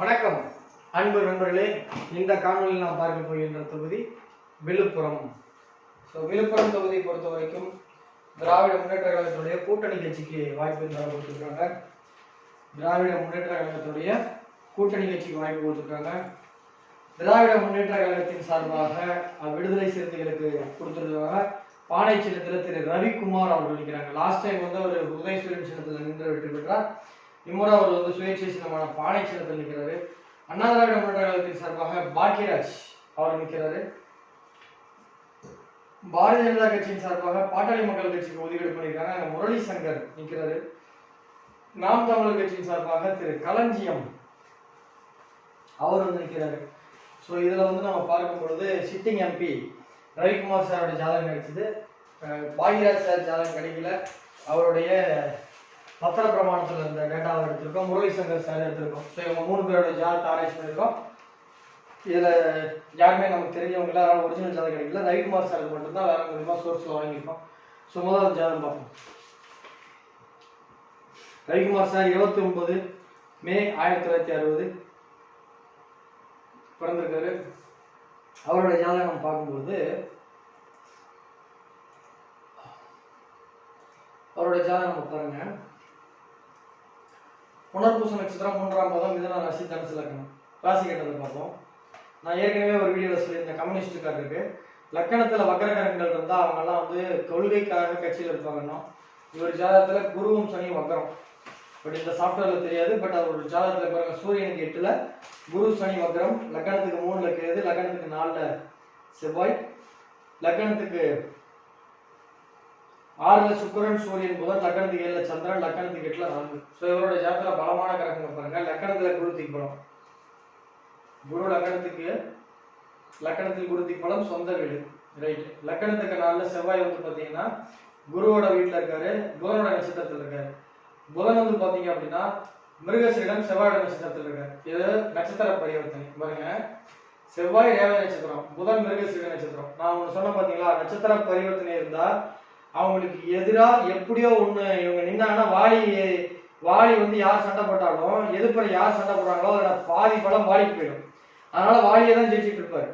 வணக்கம். அன்பு நண்பர்களே இந்த காணொலியில் நாம் பார்க்க போகின்ற தொகுதி விழுப்புரம். ஸோ விழுப்புரம் தொகுதியை பொறுத்த வரைக்கும் திராவிட முன்னேற்ற கழகத்துடைய கூட்டணி கட்சிக்கு வாய்ப்பு கொடுத்துருக்காங்க. திராவிட முன்னேற்ற கழகத்துடைய கூட்டணி கட்சிக்கு வாய்ப்பு கொடுத்துருக்காங்க. திராவிட முன்னேற்ற கழகத்தின் சார்பாக விடுதலை சிறுத்தைகளுக்கு கொடுத்துருக்காங்க பானை சின்னத்தில் திரு ரவிக்குமார் அவர்கள் நிற்கிறாங்க. லாஸ்ட் டைம் வந்து அவர் உதயசூரியன் சின்னத்தில் நின்று வெற்றி பெற்றார். இம்முறை அவர் வந்து சுயேட்சை சின்னமான பானை சின்னத்தில் நிற்கிறாரு. அண்ணா திராவிட முன்னேற்ற கழகத்தின் சார்பாக பாக்கியராஜ் அவர் நிற்கிறாரு. பாரதிய ஜனதா கட்சியின் சார்பாக பாட்டாளி மக்கள் கட்சிக்கு ஒதுக்கீடு பண்ணியிருக்காங்க. முரளி சங்கர் நிற்கிறாரு. நாம் தமிழர் கட்சியின் சார்பாக திரு களஞ்சியம் அவர் வந்து நிற்கிறாரு. ஸோ இதில் வந்து நம்ம பார்க்கும் பொழுது சிட்டிங் எம்பி ரவிக்குமார் சாரோட ஜாதகம் கிடைச்சது. அஹ் பாக்யராஜ் சார் ஜாதகம் கிடைக்கல. அவருடைய பத்திர பிரமாணத்தில் இருந்த டேட்டாவை எடுத்திருக்கோம். முரளி சங்கர் சார் எடுத்திருக்கோம். ஸோ இவங்க மூணு பேரோட ஜாத் ஆராய்ச்சி பண்ணியிருக்கோம். இதில் யாருமே நமக்கு தெரிஞ்சவங்க இல்லை ஒரிஜினல் ஜாதகம் கிடைக்கல. ரவிக்குமார் சார் மட்டும்தான் வேற மூலியமாக சோர்ஸில் வாங்கியிருக்கோம். ஸோ முதல் ஜாதகம் பார்ப்போம். ரவிக்குமார் சார் இருபத்தி ஒன்பது மே ஆயிரத்தி தொள்ளாயிரத்தி அறுபது. பிறந்திருக்காரு. அவரோட ஜாதகம் பார்க்கும்போது அவரோட ஜாதகம் பாருங்கள் பாருங்க. புனர்பூச நட்சத்திரம் மூன்றாம் பாதம் மிதன ராசி தனுசு லக்னம். ராசி கட்டத்தை பார்ப்போம். நான் ஏற்கனவே ஒரு வீடியோவில் சொல்லியிருந்தேன் கம்யூனிஸ்டுக்காரருக்கு லக்கணத்தில் வக்கரகரங்கள் இருந்தால் அவங்கெல்லாம் வந்து கொள்கைக்காக கட்சியில் இருப்பாங்கன்னா இவர் ஜாதகத்தில் குருவும் சனியும் வக்கரம். பட் இந்த சாஃப்ட்வேரில் தெரியாது பட் அவரோட ஜாதகத்தில் பாருங்க சூரியனுக்கு எட்டில் குரு சனி வக்கரம். லக்கணத்துக்கு மூணில் கேது லக்கணத்துக்கு நாலில் செவ்வாய். லக்கணத்துக்கு ஆறுல சுக்கிரன் சூரியன் புதன் லக்கணத்துக்கு ஏழுல சந்திரன் லக்கணத்துக்கு எட்டுல ராகு ஸோ இவரோட ஜாதகத்துல பலமான கிரகங்கள் பாருங்க. லக்கணத்துல குரு திக்பலம் குரு லக்கணத்துக்கு லக்கணத்தில் குரு பலம் சொந்த வீடு. ரைட் லக்கணத்துக்கு நாள்ல செவ்வாய் வந்து பாத்தீங்கன்னா குருவோட வீட்டுல இருக்காரு புதனோட நட்சத்திரத்துல இருக்காரு. புதன் வந்து பாத்தீங்க அப்படின்னா மிருகசீடம் செவ்வாயோட நட்சத்திரத்தில் இருக்காரு. இது நட்சத்திர பரிவர்த்தனை. பாருங்க. செவ்வாய் ரேவதி நட்சத்திரம் புதன் மிருகசீர நட்சத்திரம். நான் ஒன்று சொன்ன பாத்தீங்களா? நட்சத்திர பரிவர்த்தனை இருந்தா அவங்களுக்கு எதிராக எப்படியோ ஒன்று இவங்க நின்னாங்கன்னா வாலி வாலி வந்து யார் சண்டை போட்டாலும் எதிர்ப்புற யார் சண்டை போடுறாங்களோ அதில் பாதி பலம் வாலிக்கு போயிடும். அதனால வாலியை தான் ஜெயிச்சிட்டு இருப்பாரு.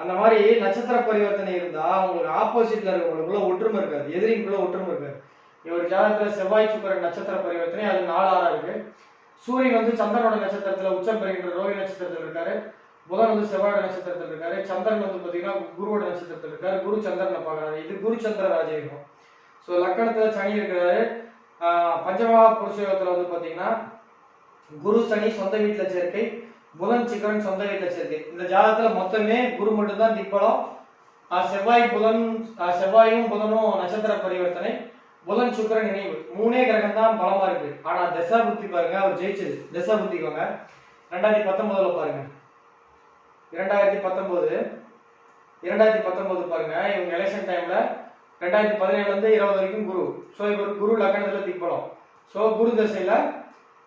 அந்த மாதிரி நட்சத்திர பரிவர்த்தனை இருந்தா அவங்களுக்கு ஆப்போசிட்ல இருக்கவங்களுக்குள்ள ஒற்றுமை இருக்காது. எதிரிக்குள்ள ஒற்றுமை இருக்காது. இவர் ஜாதகத்துல செவ்வாய் சுக்கரன் நட்சத்திர பரிவர்த்தனை அது நாலு ஆறா இருக்கு. சூரியன் வந்து சந்திரனோட நட்சத்திரத்துல உச்சம் பெறுகின்ற ரோஹி நட்சத்திரத்தில் இருக்காரு. புதன் வந்து செவ்வாயோட நட்சத்திரத்தில் இருக்காரு. சந்திரன் வந்து பாத்தீங்கன்னா குருவோட நட்சத்திரத்தில் இருக்காரு. குரு சந்திரனை பாக்குறாரு இது குரு சந்திர ராஜயோகம். ஸோ லக்கணத்துல சனி இருக்கிறாரு. பஞ்சமா பஞ்சமகா புருஷயோகத்துல வந்து பாத்தீங்கன்னா குரு சனி சொந்த வீட்டுல சேர்க்கை புதன் சிக்கரன் சொந்த வீட்டுல சேர்க்கை. இந்த ஜாதகத்துல மொத்தமே குரு மட்டும்தான் திப்பலம் செவ்வாய் புதன் செவ்வாயும் புதனும் நட்சத்திர பரிவர்த்தனை புதன் சுக்கிரன் நினைவு மூணே கிரகம் தான் பலமா இருக்கு. ஆனா தசா புத்தி பாருங்க அவர் ஜெயிச்சது. தசா புத்திக்கோங்க ரெண்டாயிரத்தி பத்தொன்பதுல பாருங்க. இரண்டாயிரத்தி பத்தொன்பது இரண்டாயிரத்தி பத்தொன்பது பாருங்க. இவங்க எலெக்ஷன் டைம்ல ரெண்டாயிரத்தி பதினேழுல இருந்து இருபது வரைக்கும் குரு. ஸோ இவர் குரு லக்னத்தில் திப்பலம். ஸோ குரு தசையில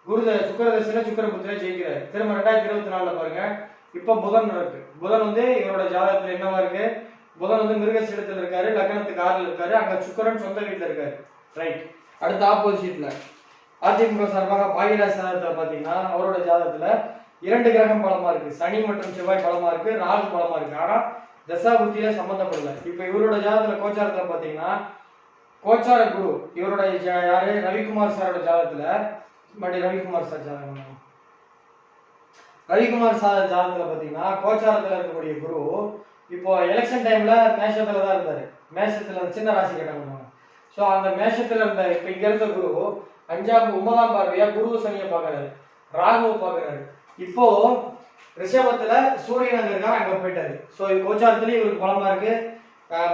குரு த- சுக்கிர தசையில சுக்கிர புத்திர ஜெயிக்கிறார். திரும்ப ரெண்டாயிரத்தி இருபத்தி நாலுல பாருங்க. இப்போ புதன் இருக்கு புதன் வந்து இவரோட ஜாதகத்தில் என்னவா இருக்கு? புதன் வந்து மிருகசீடத்துல இருக்காரு லக்னத்துக்கு ஆறில் இருக்காரு அங்க சுக்கரன் சொந்த வீட்டில் இருக்காரு. ரைட் அடுத்த ஆப்போசிட்ல அதிமுக சார்பாக பாகிராஜ் சாதகத்தை பார்த்தீங்கன்னா அவரோட ஜாதகத்துல இரண்டு கிரகம் பலமா இருக்கு. சனி மற்றும் செவ்வாய் பலமா இருக்கு ராகு பலமா இருக்கு. ஆனா தசாபுத்தியில சம்பந்தப்படல. இப்ப இவரோட ஜாதகத்துல கோச்சாரத்துல பாத்தீங்கன்னா கோச்சார குரு இவரோட ஜா- யாரு? ரவிக்குமார் சாரோட ஜாதகத்துல மறுபடியும் ரவிக்குமார் சார் ஜாதகம் ரவிக்குமார் சார் ஜாதகத்துல பாத்தீங்கன்னா கோச்சாரத்துல இருக்கக்கூடிய குரு இப்போ எலெக்ஷன் டைம்ல மேஷத்துல தான் இருந்தாரு. மேஷத்துல சின்ன ராசி கேட்டாங்க ஸோ அந்த மேஷத்துல இருந்த இப்ப இங்க இருந்த குரு அஞ்சாம் ஒன்பதாம் பார்வையா குரு சனியை பார்க்கறாரு ராகுவை பாக்குறாரு. இப்போ ரிஷபத்துல சூரியன் அங்க இருக்காரு அங்க போயிட்டாரு. ஸோ கோச்சாரத்துலயும் இவருக்கு பலமா இருக்கு.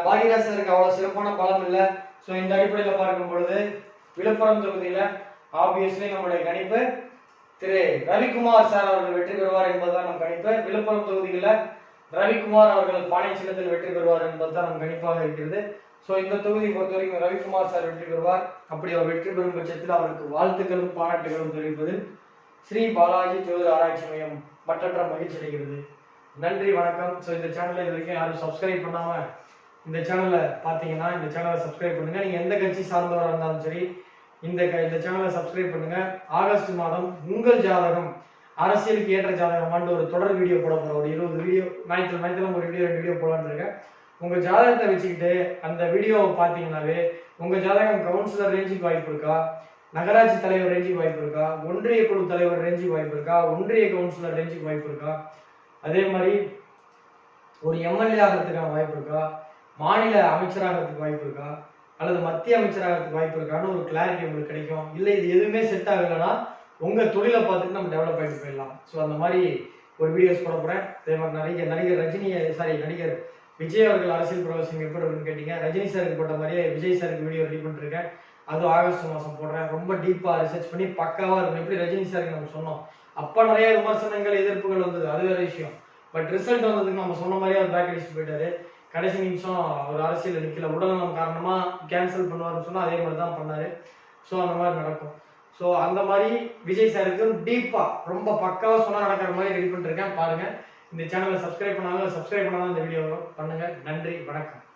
பாகிராசருக்கு அவ்வளவு சிறப்பான பலம் இல்லை. ஸோ இந்த அடிப்படையில் பார்க்கும் பொழுது விழுப்புரம் தொகுதியில ஆப்வியஸ்லி நம்முடைய கணிப்பு திரு ரவிக்குமார் சார் அவர்கள் வெற்றி பெறுவார் என்பதுதான் நம் கணிப்பு. விழுப்புரம் தொகுதியில் ரவிக்குமார் அவர்கள் பானை சின்னத்தில் வெற்றி பெறுவார் என்பதுதான் நம் கணிப்பாக இருக்கிறது. ஸோ இந்த தொகுதியை பொறுத்த வரைக்கும் ரவிக்குமார் சார் வெற்றி பெறுவார். அப்படி அவர் வெற்றி பெறும் பட்சத்தில் அவருக்கு வாழ்த்துக்களும் பாராட்டுகளும் தெரிவிப்பது ஸ்ரீ பாலாஜி ஜோதிட ஆராய்ச்சி மையம் மற்றற்ற மகிழ்ச்சி அடைகிறது. நன்றி வணக்கம். ஸோ இந்த சேனலை இது வரைக்கும் யாரும் சப்ஸ்கிரைப் பண்ணாம இந்த சேனலை பார்த்தீங்கன்னா இந்த சேனலை சப்ஸ்கிரைப் பண்ணுங்க. நீங்க எந்த கட்சி சார்ந்தவராக இருந்தாலும் சரி இந்த க- இந்த சேனலை சப்ஸ்கிரைப் பண்ணுங்க. ஆகஸ்ட் மாதம் உங்கள் ஜாதகம் அரசியலுக்கு ஏற்ற ஜாதகமான்ட்டு ஒரு தொடர் வீடியோ போட போறேன் ஒரு இருபது வீடியோ ஞாயிற்று ஞாயிற்றுல ஒரு வீடியோ ரெண்டு வீடியோ போடலான்னு இருக்கேன். உங்க ஜாதகத்தை வச்சுக்கிட்டு அந்த வீடியோவை பார்த்தீங்கன்னாவே உங்க ஜாதகம் கவுன்சிலர் ரேஞ்சுக்கு வாய்ப்பு இருக்கா? நகராட்சி தலைவர் ரேஞ்சுக்கு வாய்ப்பு இருக்கா? ஒன்றிய குழு தலைவர் ரேஞ்சுக்கு வாய்ப்பு இருக்கா? ஒன்றிய கவுன்சிலர் ரேஞ்சுக்கு வாய்ப்பு இருக்கா? அதே மாதிரி ஒரு எம்எல்ஏ ஆகிறதுக்கான வாய்ப்பு இருக்கா? மாநில அமைச்சராகிறதுக்கு வாய்ப்பு இருக்கா? அல்லது மத்திய அமைச்சராகிறதுக்கு வாய்ப்பு இருக்கான்னு ஒரு கிளாரிட்டி உங்களுக்கு கிடைக்கும். இல்லை இது எதுவுமே செட் ஆகலைன்னா உங்கள் தொழிலை பார்த்துட்டு நம்ம டெவலப் ஆகிட்டு போயிடலாம். ஸோ அந்த மாதிரி ஒரு வீடியோஸ் போட போகிறேன் அதே மாதிரி நடிகர் நடிகர் ரஜினி சாரி நடிகர் விஜய் அவர்கள் அரசியல் பிரவேசம் எப்படி இருக்குன்னு கேட்டீங்க. ரஜினி சாருக்கு போட்ட மாதிரியே விஜய் சாருக்கு வீடியோ ரெடி பண்ணிருக்கேன் அதுவும் ஆகஸ்ட் மாதம் போடுறேன். ரொம்ப டீப்பாக ரிசர்ச் பண்ணி பக்காவாக இருக்கும் எப்படி ரஜினி சாருக்கு நம்ம சொன்னோம். அப்போ நிறைய விமர்சனங்கள் எதிர்ப்புகள் வந்தது. அது வேற விஷயம். பட் ரிசல்ட் வந்ததுக்கு நம்ம சொன்ன மாதிரியே அவர் பேக் அடிச்சுட்டு போயிட்டாரு. கடைசி நிமிஷம் அவர் அரசியல் நிற்கல உடல்நலம் காரணமாக கேன்சல் பண்ணுவாருன்னு சொன்னால் அதே மாதிரி தான் பண்ணார். ஸோ அந்த மாதிரி நடக்கும். ஸோ அந்த மாதிரி விஜய் சாருக்கு டீப்பாக ரொம்ப பக்காவாக சொன்னால் நடக்கிற மாதிரி ரெடி பண்ணிருக்கேன் பாருங்கள் இந்த சேனலை சப்ஸ்கிரைப் பண்ணாலும் சப்ஸ்கிரைப் பண்ணாலும் இந்த வீடியோ பண்ணுங்கள் நன்றி. வணக்கம்.